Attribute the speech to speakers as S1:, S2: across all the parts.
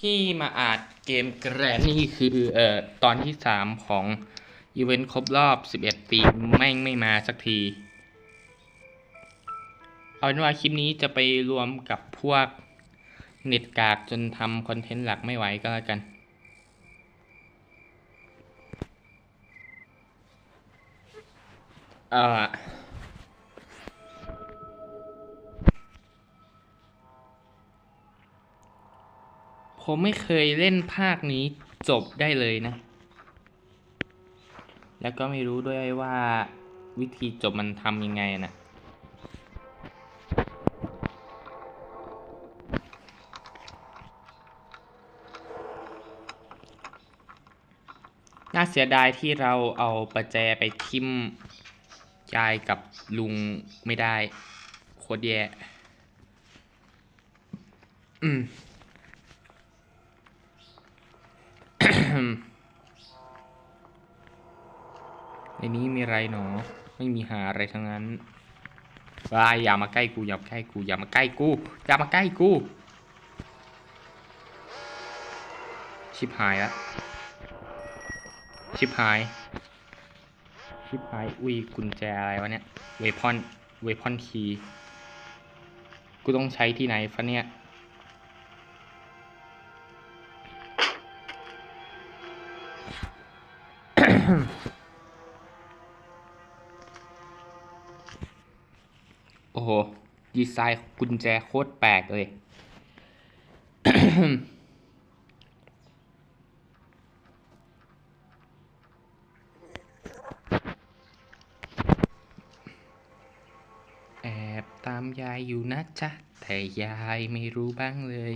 S1: ที่มาอาจเกมแกรนนี่คือเอ่อตอนที่สามของอีเวนต์ครบรอบ11ปีแม่งไม่มาสักที เอาเป็นว่าคลิปนี้จะไปรวมกับพวกเน็ตกากจนทำคอนเทนต์หลักไม่ไหวก็แล้วกันเอ่อ ผมไม่เคยเล่นภาคนี้จบได้เลยนะ แล้วก็ไม่รู้ด้วยว่าวิธีจบมันทำยังไงนะน่าเสียดายที่เราเอาประแจไปทิ่มยายกับลุงไม่ได้ โคตรแย่อืม ในนี้มีอะไรหนอ ไม่มีหาอะไรทั้งนั้นวายอย่ามาใกล้กูอย่ามาใกล้กูอย่ามาใกล้กูอย่ามาใกล้กู ชิบหายละชิบหาย ชิบหาย อุ้ยกุญแจอะไรวะเนี่ย เวพอน เวพอนคี กูต้องใช้ที่ไหนฟะเนี่ย โอ้โห ดีไซน์กุญแจโคตรแปลกเลย แอบตามยายอยู่นะจ๊ะ แต่ยายไม่รู้บ้างเลย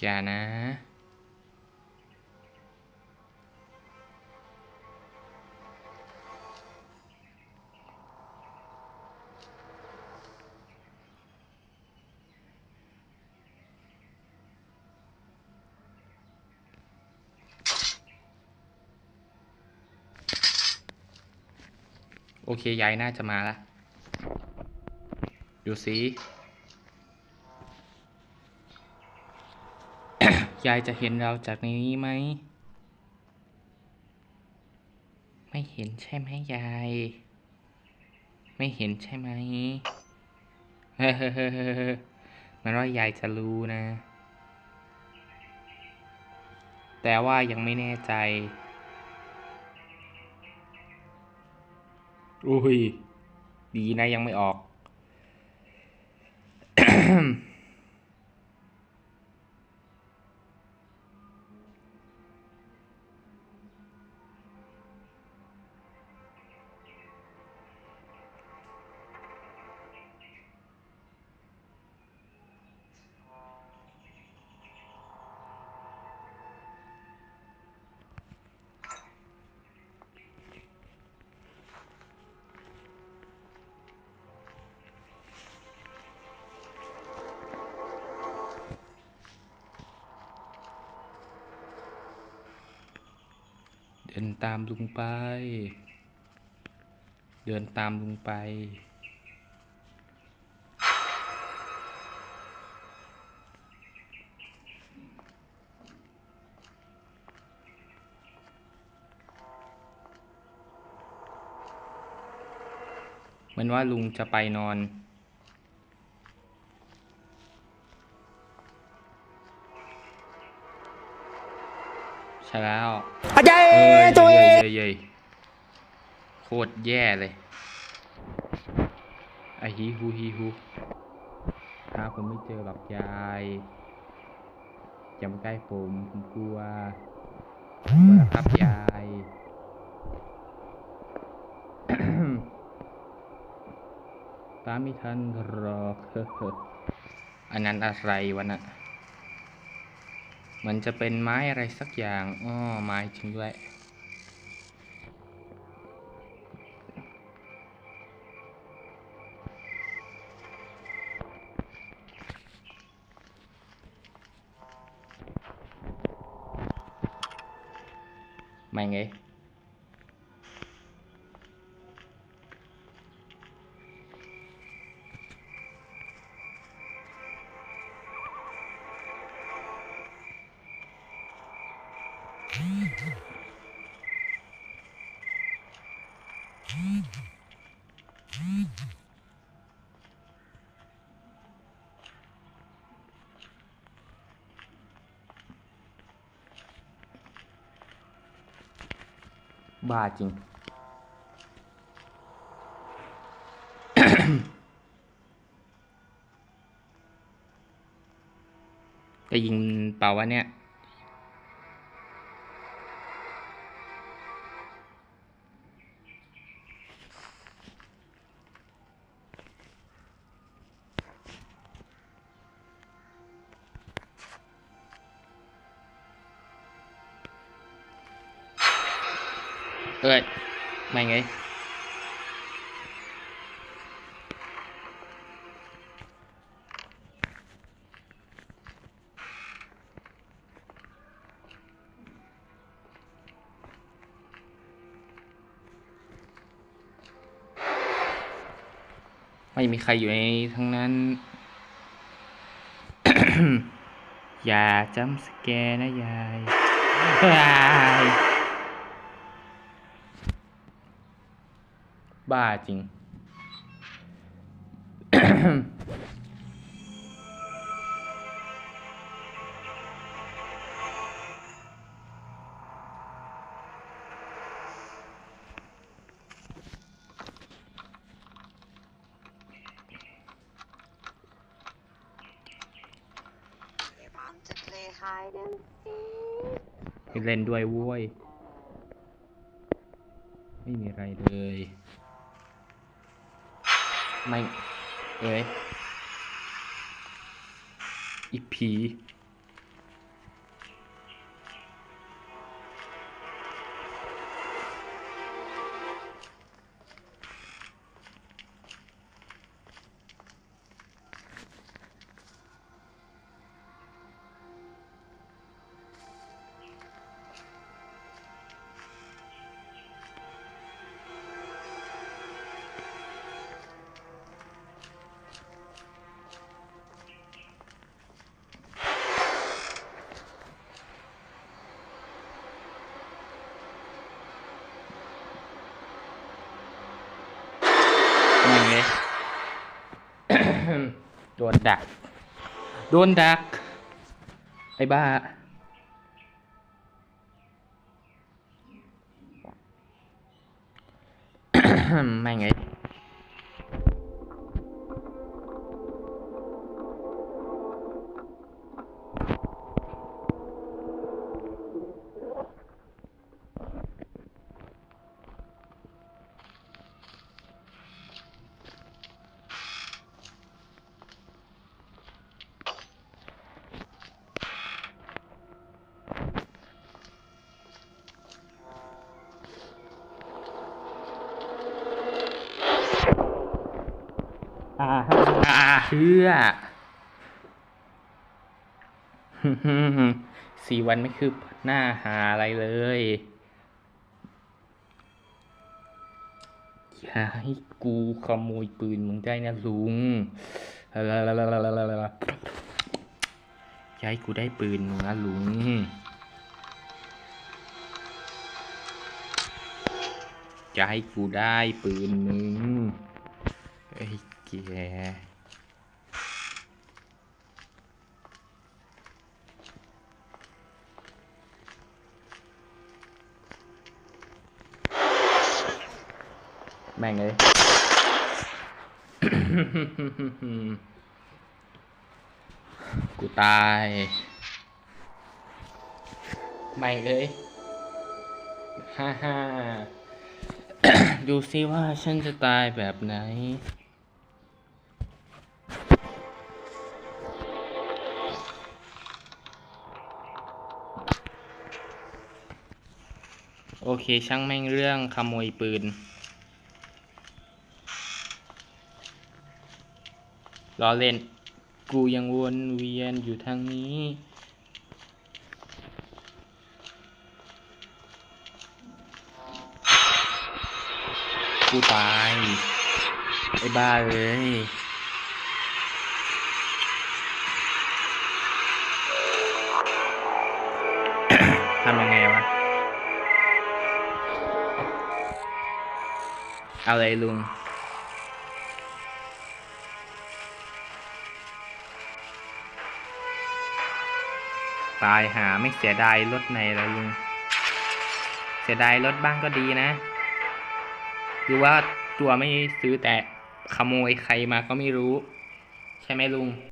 S1: อย่านะโอเคยายน่าจะมาละ ดูสิ ยายจะเห็นเราจากในนี้ไหม ไม่เห็นใช่ไหมยาย ไม่เห็นใช่ไหมเฮ้อมันว่ายายจะรู้นะ แต่ว่ายังไม่แน่ใจ อุ้ย ดีนะยังไม่ออก ดินตามลุงไป เดินตามลุงไป เหมือนว่าลุงจะไปนอน ช่แล้ว
S2: อาจารย์
S1: เอ้ย
S2: ตัวเอง
S1: เย้ยเย้ยโคตรแย่เลยไอฮีฮูฮีฮูหาผมไม่เจอหรอกยายอย่ามาใกล้ผมผมกลัวกลัวนะครับยายตามไม่ทันหรอกอันนั้นอะไรวะน่ะ มันจะเป็นไม้อะไรสักอย่าง อ้อไม้จริงด้วย บ้าจริง จะยิงเปล่าวะเนี่ย เอ้ยไม่ไงไม่มีใครอยู่ในทั้งนั้น อย่าจำสแกร์นะยายยาย บ้าจริง
S2: We want to play hide and seek.
S1: เล่นด้วยโว้ย ไม่มีอะไรเลย ไม่เอ้ยอีผี นดัก โดนดัก ไอ้บ้า ไม่ไง อ่าอ่าเชื่อสี่วันไม่คืบหน้าหาอะไรเลยอย่าให้กูขโมยปืนมึงได้นะลุงอย่าให้กูได้ปืนมึงนะลุงอย่าให้กูได้ปืนมึงไอ้ แกแม่งเลยกูตายแม่งเลยฮ่าฮ่าดูซิว่าฉันจะตายแบบไหน โอเคช่างแม่งเรื่องขโมยปืนล้อเล่น กูยังวนเวียนอยู่ทางนี้ กูตาย ไอ้บ้าเลย เอาเลยลุง ตายหาไม่เสียดายรถไหนละลุง เสียดายรถบ้างก็ดีนะ หรือว่าตัวไม่ซื้อแต่ขโมยใครมาก็ไม่รู้ ใช่ไหมลุง